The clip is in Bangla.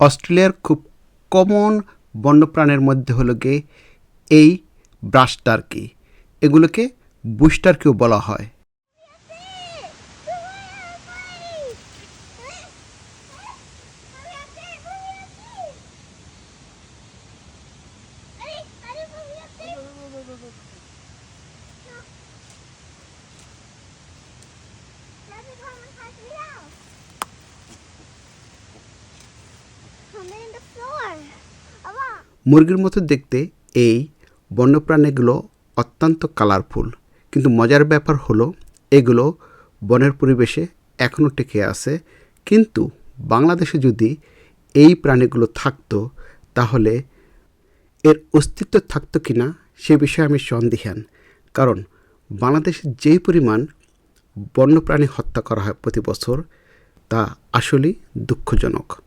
অস্ট্রেলিয়ার খুব কমন বন্যপ্রাণের মধ্যে হলো গিয়ে এই ব্রাশ টার্কি এগুলোকে বুশ বলা হয়। মুরগির মতো দেখতে এই বন্যপ্রাণীগুলো অত্যন্ত কালারফুল কিন্তু মজার ব্যাপার হলো, এগুলো বনের পরিবেশে এখনও টিকে আছে। কিন্তু বাংলাদেশে যদি এই প্রাণীগুলো থাকতো, তাহলে এর অস্তিত্ব থাকতো কি না সে বিষয়ে আমি সন্দিহান। কারণ বাংলাদেশে যেই পরিমাণ বন্যপ্রাণী হত্যা করা হয় প্রতি বছর, তা আসলেই দুঃখজনক।